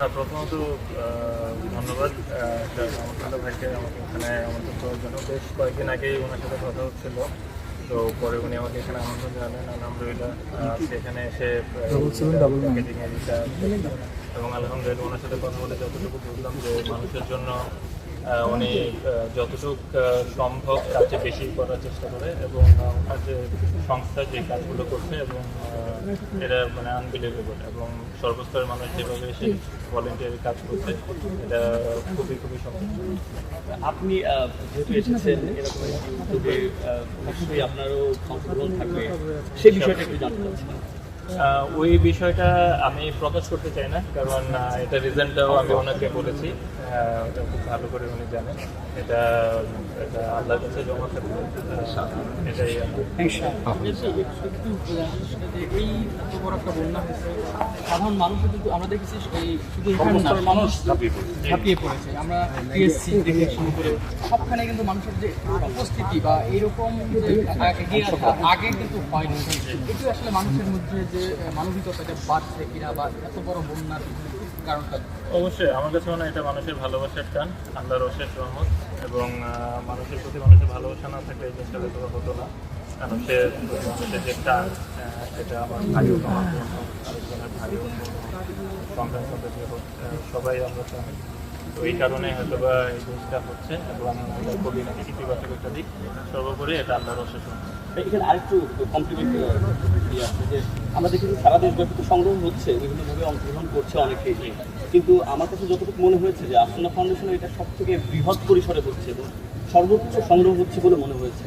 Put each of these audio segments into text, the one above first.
প্রথমত ধন্যবাদ। আমার ভাইকে আমাকে এখানে আমন্ত্রণ করার জন্য। বেশ কয়েকদিন আগেই ওনার সাথে কথা হচ্ছিল। তো পরে উনি আমাকে এখানে আমন্ত্রণ জানালেন। আলহামদুলিল্লাহ সেখানে এসে এবং আলহামদুলিল্লাহ ওনার সাথে কথা বলে যতটুকু বুঝলাম যে মানুষের জন্য উনি যতটুক সম্ভব চেয়ে বেশি করার চেষ্টা করে এবং ওনার যে সংস্থা যে কাজগুলো করছে এবং এটা মানে আনবিলিভেবল এবং সর্বস্তরের মানুষ যেভাবে এসে ভলেন্টিয়ারি কাজ করছে, এটা খুবই খুবই সন্তুষ্ট আপনি যেহেতু এসেছেন, এরকম একটি আপনারও অংশগ্রহণ থাকবে। সেই বিষয়টা একটু জানতে ওই বিষয়টা আমি প্রকাশ করতে চাই না কারণ এটা রিজনটাও আমি ওনাকে বলেছি। আহ, ওটা খুব ভালো করে উনি জানেন। এটা এটা আল্লাহর কাছে জমা থাকবে। এটাই আমার এই এত বড় একটা বন্যা হয়েছে। সাধারণ মানুষও কিন্তু আমরা দেখেছি এই শুধু এখানে না মানুষ ঝাঁপিয়ে পড়েছে। আমরা টিএসসি থেকে শুরু করে সবখানে কিন্তু মানুষের যে উপস্থিতি বা এরকম যে এগিয়ে আসা আগে কিন্তু হয়নি। এটি আসলে মানুষের মধ্যে যে মানবিকতাটা বাড়ছে কিনা বা এত বড় বন্যার কারণটা অবশ্যই আমার কাছে মনে হয় এটা মানুষের ভালোবাসার টান আল্লাহর অশেষ রহমত এবং মানুষের প্রতি মানুষের ভালোবাসা না থাকলে এই জিনিসটা হয়তো হতো না। এটা আমার সবাই আমরা চাই কারণে হয়তো সর্বোপরি এটা আল্লাহর এখানে আরেকটু ইয়ে সারা তো সংগ্রহ হচ্ছে বিভিন্নভাবে অংশগ্রহণ করছে অনেকেই। কিন্তু আমার কাছে যতটুকু মনে হয়েছে যে আসনা ফাউন্ডেশন এটা সব থেকে বৃহৎ পরিসরে হচ্ছে এবং সর্বোচ্চ সংগ্রহ হচ্ছে বলে মনে হয়েছে।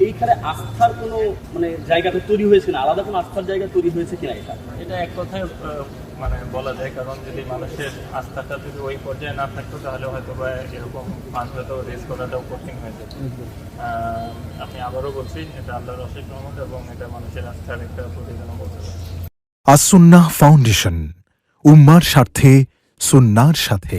এইখানে আস্থার কোনো মানে জায়গাটা তৈরি হয়েছে না? আলাদা কোনো আস্থার জায়গা তৈরি হয়েছে কিনা এটা? এটা এক কথায় আহ, মানে বলা যায় কারণ যদি মানুষের আস্থাটা যদি ওই পর্যায়ে না থাকতো তাহলে হয়তো বা এরকম মাছ হয়তো রেস করাটাও কঠিন হয়ে যেত। আহ, আমি আবারও বলছি এটা আল্লাহর অশেষ রহমত এবং এটা মানুষের আস্থার একটা প্রতিদানও বলতে পারি। আসুন্নাহ ফাউন্ডেশন উম্মার স্বার্থে সুন্নার সাথে।